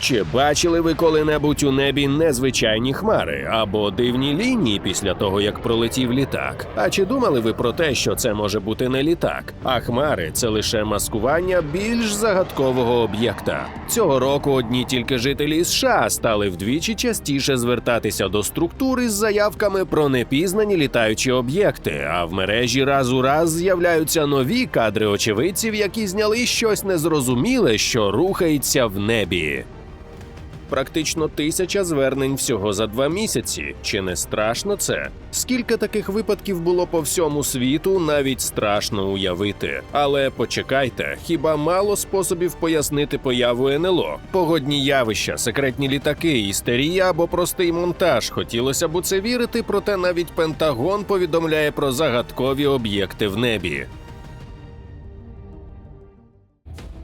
Чи бачили ви коли-небудь у небі незвичайні хмари або дивні лінії після того, як пролетів літак? А чи думали ви про те, що це може бути не літак? А хмари це лише маскування більш загадкового об'єкта. Цього року одні тільки жителі США стали вдвічі частіше звертатися до структури з заявками про непізнані літаючі об'єкти. А в мережі раз у раз з'являються нові кадри очевидців, які зняли щось незрозуміле, що рухається в небі. Практично тисяча звернень всього за два місяці. Чи не страшно це? Скільки таких випадків було по всьому світу, навіть страшно уявити. Але почекайте, хіба мало способів пояснити появу НЛО? Погодні явища, секретні літаки, істерія або простий монтаж. Хотілося б у це вірити, проте навіть Пентагон повідомляє про загадкові об'єкти в небі.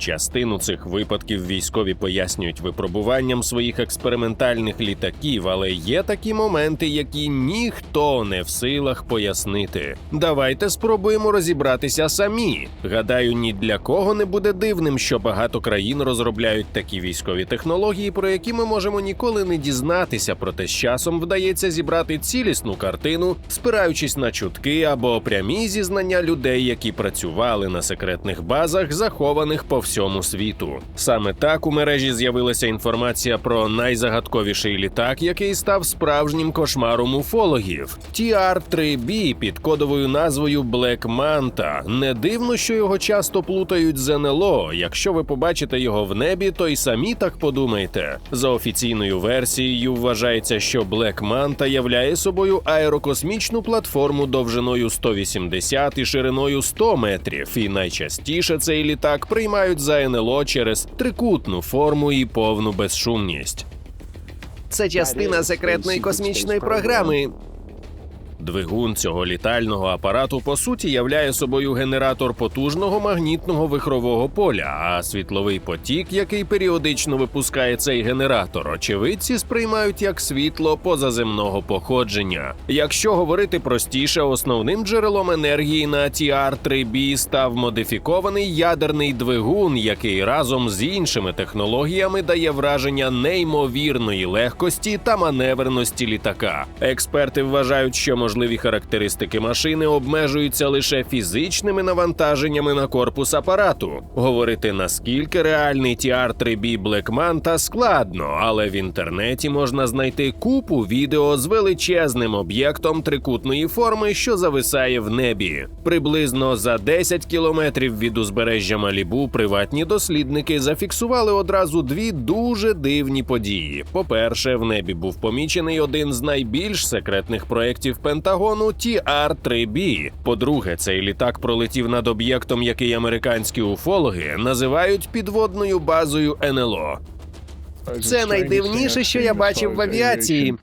Частину цих випадків військові пояснюють випробуванням своїх експериментальних літаків, але є такі моменти, які ніхто не в силах пояснити. Давайте спробуємо розібратися самі. Гадаю, ні для кого не буде дивним, що багато країн розробляють такі військові технології, про які ми можемо ніколи не дізнатися, проте з часом вдається зібрати цілісну картину, спираючись на чутки або прямі зізнання людей, які працювали на секретних базах, захованих по всьому світу. Саме так у мережі з'явилася інформація про найзагадковіший літак, який став справжнім кошмаром уфологів. TR-3B під кодовою назвою Black Manta. Не дивно, що його часто плутають з НЛО. Якщо ви побачите його в небі, то й самі так подумайте. За офіційною версією вважається, що Black Manta являє собою аерокосмічну платформу довжиною 180 і шириною 100 метрів. І найчастіше цей літак приймають за НЛО через трикутну форму і повну безшумність. Це частина секретної космічної програми. Двигун цього літального апарату по суті являє собою генератор потужного магнітного вихрового поля, а світловий потік, який періодично випускає цей генератор, очевидці сприймають як світло позаземного походження. Якщо говорити простіше, основним джерелом енергії на TR-3B став модифікований ядерний двигун, який разом з іншими технологіями дає враження неймовірної легкості та маневреності літака. Експерти вважають, що можливі характеристики машини обмежуються лише фізичними навантаженнями на корпус апарату. Говорити наскільки реальний TR-3B Black Manta складно, але в інтернеті можна знайти купу відео з величезним об'єктом трикутної форми, що зависає в небі. Приблизно за 10 кілометрів від узбережжя Малібу приватні дослідники зафіксували одразу дві дуже дивні події. По-перше, в небі був помічений один з найбільш секретних проєктів Пентагону TR-3B. По-друге, цей літак пролетів над об'єктом, який американські уфологи називають підводною базою НЛО. Це найдивніше, що я бачив в авіації.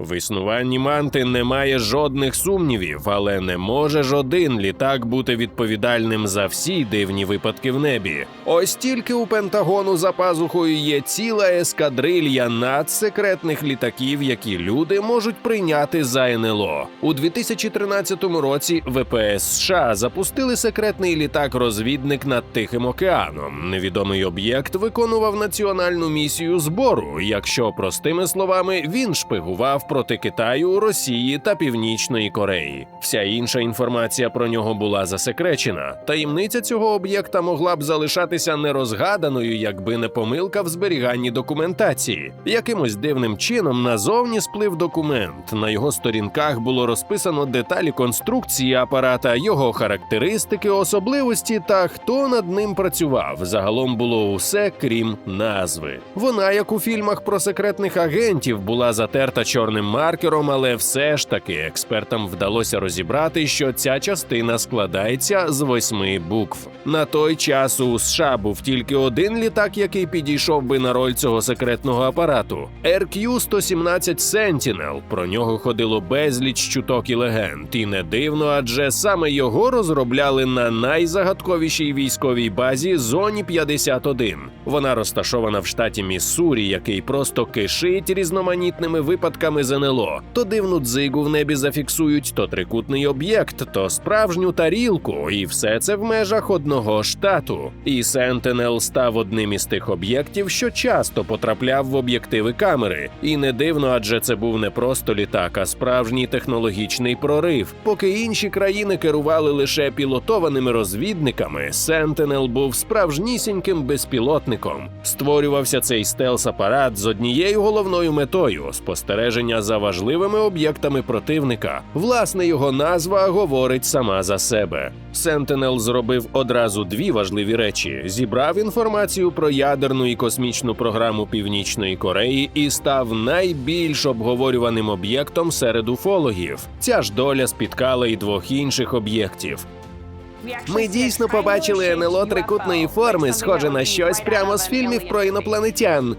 В існуванні манти немає жодних сумнівів, але не може ж один літак бути відповідальним за всі дивні випадки в небі. Ось тільки у Пентагону за пазухою є ціла ескадрилья надсекретних літаків, які люди можуть прийняти за НЛО. У 2013 році ВПС США запустили секретний літак-розвідник над Тихим океаном. Невідомий об'єкт виконував національну місію збору. Якщо простими словами, він шпигував проти Китаю, Росії та Північної Кореї. Вся інша інформація про нього була засекречена. Таємниця цього об'єкта могла б залишатися нерозгаданою, якби не помилка в зберіганні документації. Якимось дивним чином назовні сплив документ. На його сторінках було розписано деталі конструкції апарата, його характеристики, особливості та хто над ним працював. Загалом було усе крім назви. Вона, як у фільмах про секретних агентів, була затерта чорним маркером, але все ж таки експертам вдалося розібрати, що ця частина складається з восьми букв. На той час у США був тільки один літак, який підійшов би на роль цього секретного апарату RQ-117 Sentinel. Про нього ходило безліч чуток і легенд. І не дивно, адже саме його розробляли на найзагадковішій військовій базі зоні 51. Вона розташована в штаті Міссурі, який просто кишить різноманітними випадками об'єктами з То дивну дзигу в небі зафіксують, то трикутний об'єкт, то справжню тарілку, і все це в межах одного штату. І Sentinel став одним із тих об'єктів, що часто потрапляв в об'єктиви камери. І не дивно, адже це був не просто літак, а справжній технологічний прорив. Поки інші країни керували лише пілотованими розвідниками, Sentinel був справжнісіньким безпілотником. Створювався цей стелс-апарат з однією головною метою спостереження за важливими об'єктами противника. Власне, його назва говорить сама за себе. Sentinel зробив одразу дві важливі речі: зібрав інформацію про ядерну і космічну програму Північної Кореї і став найбільш обговорюваним об'єктом серед уфологів. Ця ж доля спіткала і двох інших об'єктів. Ми дійсно побачили НЛО трикутної форми, схоже на щось прямо з фільмів про інопланетян.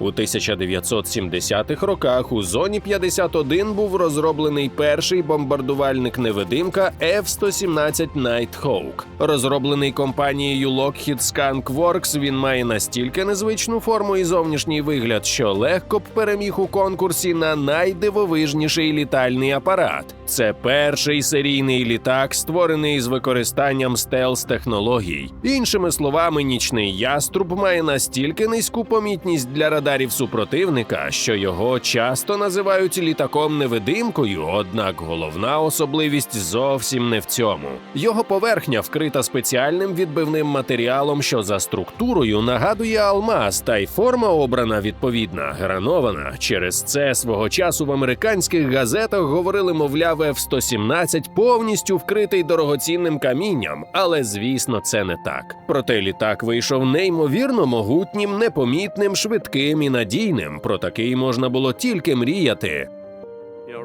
У 1970-х роках у зоні 51 був розроблений перший бомбардувальник-невидимка F-117 Nighthawk. Розроблений компанією Lockheed Skunk Works, він має настільки незвичну форму і зовнішній вигляд, що легко б переміг у конкурсі на найдивовижніший літальний апарат. Це перший серійний літак, створений з використанням стелс-технологій. Іншими словами, нічний яструб має настільки низьку помітність для радарів супротивника, що його часто називають літаком-невидимкою. Однак головна особливість зовсім не в цьому. Його поверхня вкрита спеціальним відбивним матеріалом, що за структурою нагадує алмаз, та й форма обрана відповідна, гранована. Через це свого часу в американських газетах говорили, мовляв, F-117 повністю вкритий дорогоцінним камінням, але звісно, це не так. Проте літак вийшов неймовірно могутнім, непомітним, швидким і надійним. Про такий можна було тільки мріяти.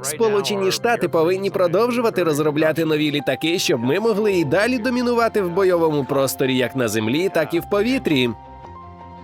Сполучені Штати повинні продовжувати розробляти нові літаки, щоб ми могли і далі домінувати в бойовому просторі як на землі, так і в повітрі.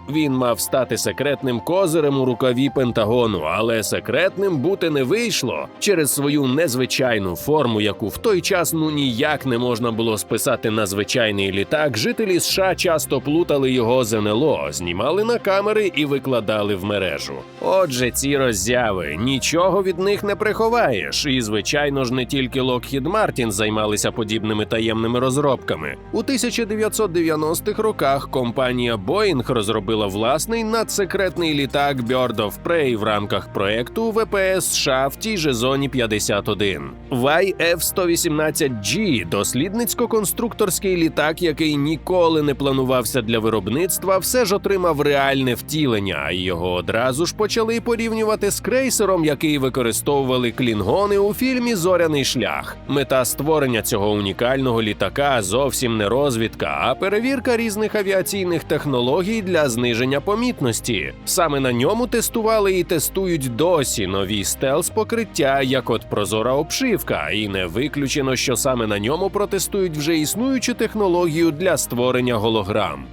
Він мав стати секретним козирем у рукаві Пентагону, але секретним бути не вийшло через свою незвичайну форму, яку в той час ну ніяк не можна було списати на звичайний літак. Жителі США часто плутали його з НЛО, знімали на камери і викладали в мережу. Отже, ці роззяви нічого від них не приховаєш. І звичайно ж, не тільки Lockheed Martin займалися подібними таємними розробками. У 1990-х роках компанія Boeing розробила власний надсекретний літак Bird of Prey в рамках проекту ВПС США в тій же зоні 51. YF-118G – дослідницько-конструкторський літак, який ніколи не планувався для виробництва, все ж отримав реальне втілення, і його одразу ж почали порівнювати з крейсером, який використовували клінгони у фільмі Зоряний шлях. Мета створення цього унікального літака зовсім не розвідка, а перевірка різних авіаційних технологій для зниження помітності. Саме на ньому тестували і тестують досі нові стелс-покриття, як от прозора обшивка, і не виключено, що саме на ньому протестують вже існуючу технологію для створення голограм.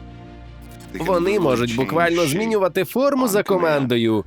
Вони можуть буквально змінювати форму за командою.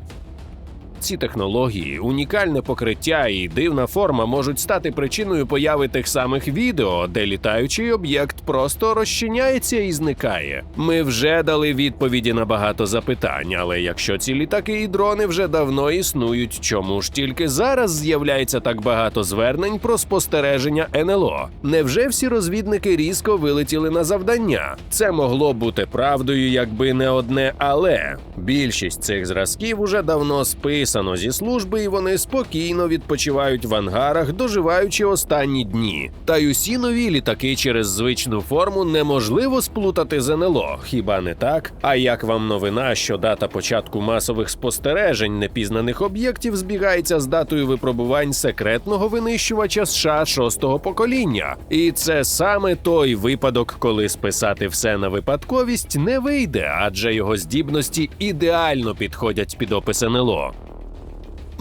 Ці технології, унікальне покриття і дивна форма можуть стати причиною появи тих самих відео, де літаючий об'єкт просто розчиняється і зникає. Ми вже дали відповіді на багато запитань, але якщо ці літаки і дрони вже давно існують, чому ж тільки зараз з'являється так багато звернень про спостереження НЛО? Невже всі розвідники різко вилетіли на завдання? Це могло бути правдою, якби не одне але. Більшість цих зразків уже давно списано зі служби, і вони спокійно відпочивають в ангарах, доживаючи останні дні. Та й усі нові літаки через звичну форму неможливо сплутати з хіба не так? А як вам новина, що дата початку масових спостережень непізнаних об'єктів збігається з датою випробувань секретного винищувача США шостого покоління? І це саме той випадок, коли списати все на випадковість не вийде, адже його здібності ідеально підходять під опис НЛО.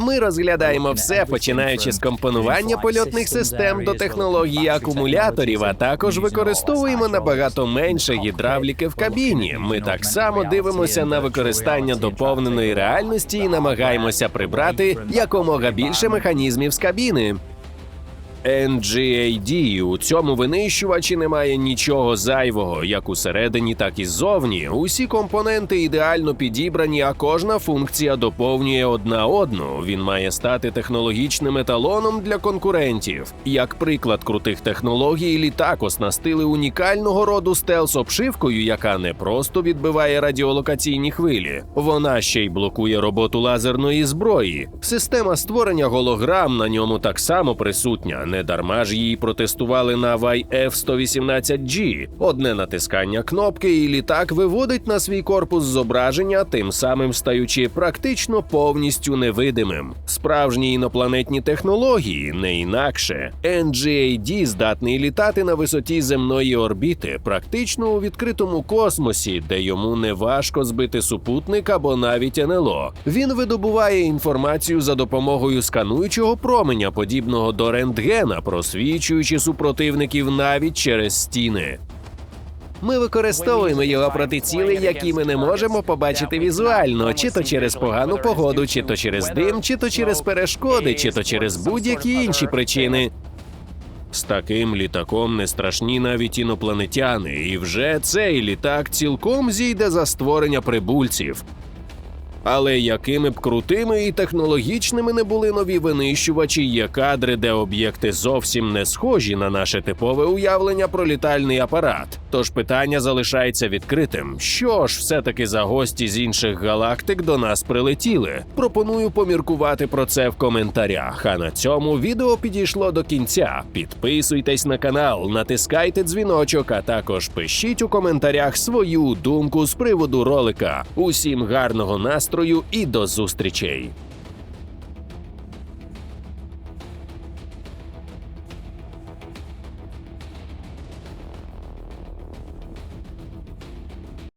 Ми розглядаємо все, починаючи з компонування польотних систем до технології акумуляторів, а також використовуємо набагато менше гідравліки в кабіні. Ми так само дивимося на використання доповненої реальності і намагаємося прибрати якомога більше механізмів з кабіни. NGAD. У цьому винищувачі немає нічого зайвого, як усередині, так і ззовні. Усі компоненти ідеально підібрані, а кожна функція доповнює одна одну. Він має стати технологічним еталоном для конкурентів. Як приклад крутих технологій, літак оснастили унікального роду стелс-обшивкою, яка не просто відбиває радіолокаційні хвилі, вона ще й блокує роботу лазерної зброї. Система створення голограм на ньому так само присутня. Недарма ж її протестували на YF-118G. Одне натискання кнопки, і літак виводить на свій корпус зображення, тим самим стаючи практично повністю невидимим. Справжні інопланетні технології не інакше. NGAD здатний літати на висоті земної орбіти, практично у відкритому космосі, де йому не важко збити супутник або навіть НЛО. Він видобуває інформацію за допомогою скануючого променя, подібного до рентгена, просвічуючи супротивників навіть через стіни. Ми використовуємо його проти цілей, які ми не можемо побачити візуально, чи то через погану погоду, чи то через дим, чи то через перешкоди, чи то через будь-які інші причини. З таким літаком не страшні навіть інопланетяни, і вже цей літак цілком зійде за створення прибульців. Але якими б крутими і технологічними не були нові винищувачі, є кадри, де об'єкти зовсім не схожі на наше типове уявлення про літальний апарат. Тож питання залишається відкритим: що ж все-таки за гості з інших галактик до нас прилетіли? Пропоную поміркувати про це в коментарях. А на цьому відео підійшло до кінця. Підписуйтесь на канал, натискайте дзвіночок, а також пишіть у коментарях свою думку з приводу ролика. Усім гарного настрою і до зустрічей!